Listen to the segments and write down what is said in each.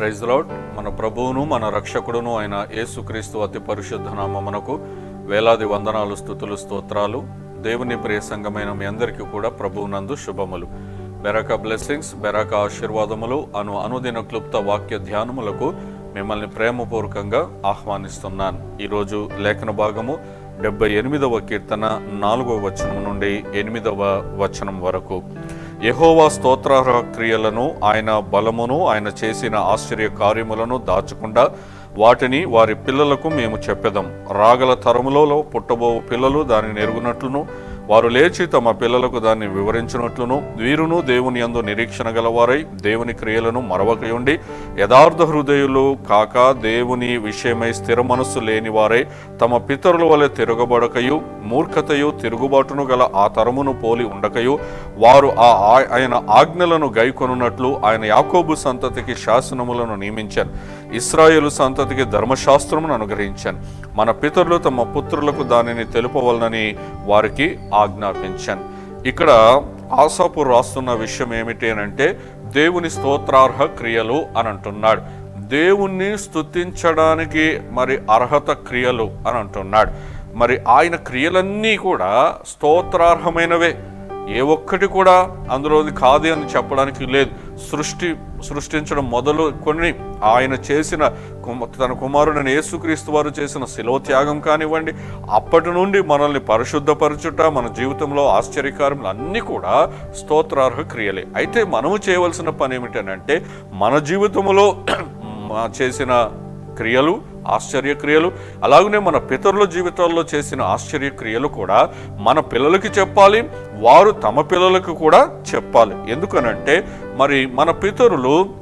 Praise lord. మన ప్రభువును మన రక్షకుడును అయిన యేసుక్రీస్తు అతి పరిశుద్ధ నామమునకు వేలాది వందనాలు స్థుతులు స్తోత్రాలు. దేవుని ప్రియ సంఘమైన మీ అందరికీ కూడా ప్రభువునందు శుభములు. బెరక బ్లెస్సింగ్స్ బెరక ఆశీర్వాదములు అను అనుదిన క్లుప్త వాక్య ధ్యానములకు మిమ్మల్ని ప్రేమపూర్వకంగా ఆహ్వానిస్తున్నాను. ఈరోజు లేఖన భాగము డెబ్బై ఎనిమిదవ కీర్తన నాలుగవ వచనం నుండి ఎనిమిదవ వచనం వరకు. యహోవా స్తోత్ర క్రియలను ఆయన బలమును ఆయన చేసిన ఆశ్చర్య కార్యములను దాచకుండా వాటిని వారి పిల్లలకు మేము చెప్పెదం. రాగల తరములలో పుట్టబో పిల్లలు దానిని ఎరుగునట్లును వారు లేచి తమ పిల్లలకు దాన్ని వివరించినట్లును వీరును దేవుని యందు నిరీక్షణ గలవారై దేవుని క్రియలను మరవకయుండి యథార్థ హృదయులు కాక దేవుని విషయమై స్థిర మనస్సు లేని వారై తమ పితరుల వలె తిరగబడకయు మూర్ఖతయు తిరుగుబాటును గల ఆ తరమును పోలి ఉండకయు వారు ఆ ఆయన ఆజ్ఞలను గైకొనున్నట్లు ఆయన యాకోబు సంతతికి శాసనములను నియమించాను ఇస్రాయేలు సంతతికి ధర్మశాస్త్రమును అనుగ్రహించాను. మన పితరులు తమ పుత్రులకు దానిని తెలుపవలనని వారికి ఆజ్ఞాపించాను. ఇక్కడ ఆసాపు రాస్తున్న విషయం ఏమిటి అని అంటే దేవుని స్తోత్రార్హ క్రియలు అని అంటున్నాడు దేవుణ్ణి స్థుతించడానికి మరి అర్హత క్రియలు అని అంటున్నాడు మరి ఆయన క్రియలన్నీ కూడా స్తోత్రార్హమైనవే. ఏ ఒక్కటి కూడా అందులోది కాదు అని చెప్పడానికి లేదు. సృష్టి సృష్టించడం మొదలు కొన్ని ఆయన చేసిన కుమ- తన కుమారుడైన యేసుక్రీస్తు వారు చేసిన శిలో త్యాగం కానివ్వండి అప్పటి నుండి మనల్ని పరిశుద్ధపరచుట మన జీవితంలో ఆశ్చర్యకారములు అన్నీ కూడా స్తోత్రార్హ క్రియలే. అయితే మనము చేయవలసిన పని ఏమిటనంటే మన జీవితంలో చేసిన క్రియలు ఆశ్చర్యక్రియలు. అలాగనే మన పితరుల జీవితాల్లో చేసిన ఆశ్చర్య క్రియలు కూడా మన పిల్లలకి చెప్పాలి వారు తమ పిల్లలకు కూడా చెప్పాలి. ఎందుకనంటే మరి మన పితరులు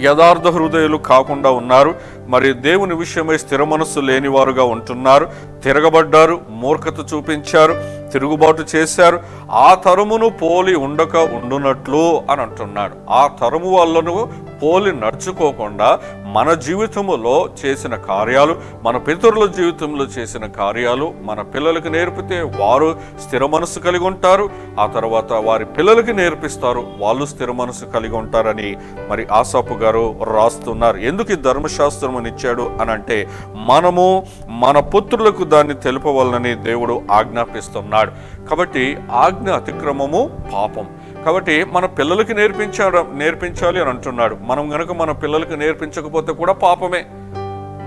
యథార్థ హృదయాలు కాకుండా ఉన్నారు. మరి దేవుని విషయమై స్థిర మనస్సు లేనివారుగా ఉంటున్నారు. తిరగబడ్డారు మూర్ఖత చూపించారు తిరుగుబాటు చేశారు. ఆ తరమును పోలి ఉండక ఉండునట్లు అని అంటున్నాడు. ఆ తరము వల్లను పోలి నడుచుకోకుండా మన జీవితములో చేసిన కార్యాలు మన పితరుల జీవితంలో చేసిన కార్యాలు మన పిల్లలకు నేర్పితే వారు స్థిర మనసు కలిగి ఉంటారు. ఆ తర్వాత వారి పిల్లలకి నేర్పిస్తారు. వాళ్ళు స్థిర మనసు కలిగి ఉంటారని మరి ఆసాపు గారు రాస్తున్నారు. ఎందుకు ఈ ధర్మశాస్త్రం ఇచ్చాడు అని అంటే మనము మన పుత్రులకు దాన్ని తెలుపవలనని దేవుడు ఆజ్ఞాపిస్తున్నాడు. కాబట్టి ఆజ్ఞ అతిక్రమము పాపం. కాబట్టి మన పిల్లలకి నేర్పించడం నేర్పించాలి అని అంటున్నాడు. మనం గనక మన పిల్లలకి నేర్పించకపోతే కూడా పాపమే.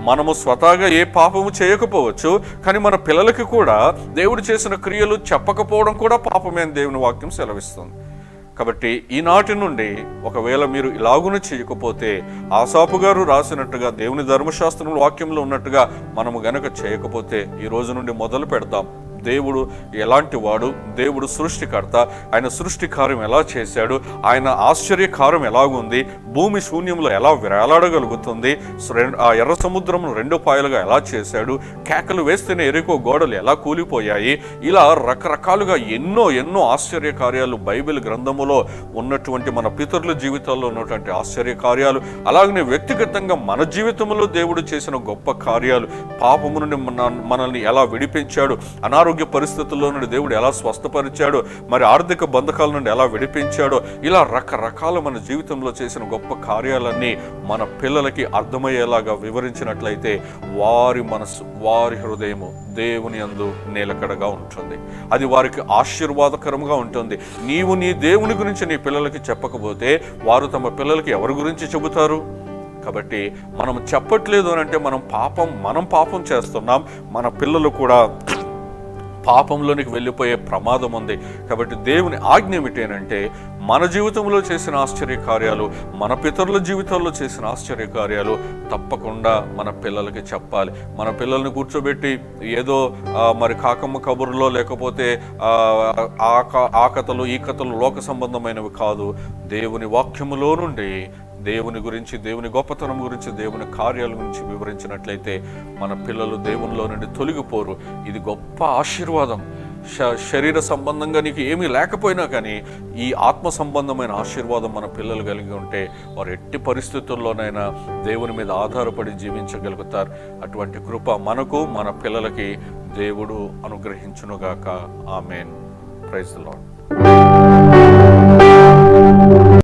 మనము స్వతహాగా ఏ పాపము చేయకపోవచ్చు కానీ మన పిల్లలకి కూడా దేవుడు చేసిన క్రియలు చెప్పకపోవడం కూడా పాపమే అని దేవుని వాక్యం సెలవిస్తుంది. కాబట్టి ఈనాటి నుండి ఒకవేళ మీరు ఇలాగున చేయకపోతే ఆసాపు గారు రాసినట్టుగా దేవుని ధర్మశాస్త్రం వాక్యంలో ఉన్నట్టుగా మనము గనక చేయకపోతే ఈ రోజు నుండి మొదలు పెడతాం. దేవుడు ఎలాంటి వాడు? దేవుడు సృష్టికర్త. ఆయన సృష్టి కార్యం ఎలా చేశాడు? ఆయన ఆశ్చర్య కార్యం ఎలాగుంది? భూమి శూన్యంలో ఎలా విరాలాడగలుగుతుంది ఆ ఎర్ర సముద్రమును రెండు పాయలుగా ఎలా చేశాడు? కేకలు వేస్తేనే ఎరుకో గోడలు ఎలా కూలిపోయాయి? ఇలా రకరకాలుగా ఎన్నో ఎన్నో ఆశ్చర్య కార్యాలు బైబిల్ గ్రంథములో ఉన్నటువంటి మన పితరుల జీవితాల్లో ఉన్నటువంటి ఆశ్చర్య కార్యాలు అలాగనే వ్యక్తిగతంగా మన జీవితంలో దేవుడు చేసిన గొప్ప కార్యాలు పాపము నుండి మన- మనల్ని ఎలా విడిపించాడు? అనారోగ్య పరిస్థితుల్లో నుండి దేవుడు ఎలా స్వస్థపరిచాడో మరి ఆర్థిక బంధకాల నుండి ఎలా విడిపించాడో ఇలా రకరకాల మన జీవితంలో చేసిన గొప్ప కార్యాలన్నీ మన పిల్లలకి అర్థమయ్యేలాగా వివరించినట్లయితే వారి మనసు వారి హృదయము దేవుని అందు నిలకడగా ఉంటుంది. అది వారికి ఆశీర్వాదకరంగా ఉంటుంది. నీవు నీ దేవుని గురించి నీ పిల్లలకి చెప్పకపోతే వారు తమ పిల్లలకి ఎవరి గురించి చెబుతారు? కాబట్టి మనం చెప్పట్లేదు అని అంటే మనం పాపం మనం పాపం చేస్తున్నాం. మన పిల్లలు కూడా పాపంలోనికి వెళ్ళిపోయే ప్రమాదం ఉంది. కాబట్టి దేవుని ఆజ్ఞ ఏమిటేనంటే మన జీవితంలో చేసిన ఆశ్చర్య కార్యాలు మన పితరుల జీవితాల్లో చేసిన ఆశ్చర్య కార్యాలు తప్పకుండా మన పిల్లలకి చెప్పాలి. మన పిల్లల్ని కూర్చోబెట్టి ఏదో మరి కాకమ్మ కబుర్లో లేకపోతే ఆక ఆ ఆ కథలు ఈ కథలు లోక సంబంధమైనవి కాదు. దేవుని వాక్యములో నుండి దేవుని గురించి దేవుని గొప్పతనం గురించి దేవుని కార్యాల గురించి వివరించినట్లయితే మన పిల్లలు దేవునిలో నుండి తొలగిపోరు. ఇది గొప్ప ఆశీర్వాదం. శ- శరీర సంబంధంగా నీకు ఏమీ లేకపోయినా కానీ ఈ ఆత్మ సంబంధమైన ఆశీర్వాదం మన పిల్లలు కలిగి ఉంటే వారు ఎట్టి పరిస్థితుల్లోనైనా దేవుని మీద ఆధారపడి జీవించగలుగుతారు. అటువంటి కృప మనకు మన పిల్లలకి దేవుడు అనుగ్రహించునుగాక. ఆమెన్. Praise lord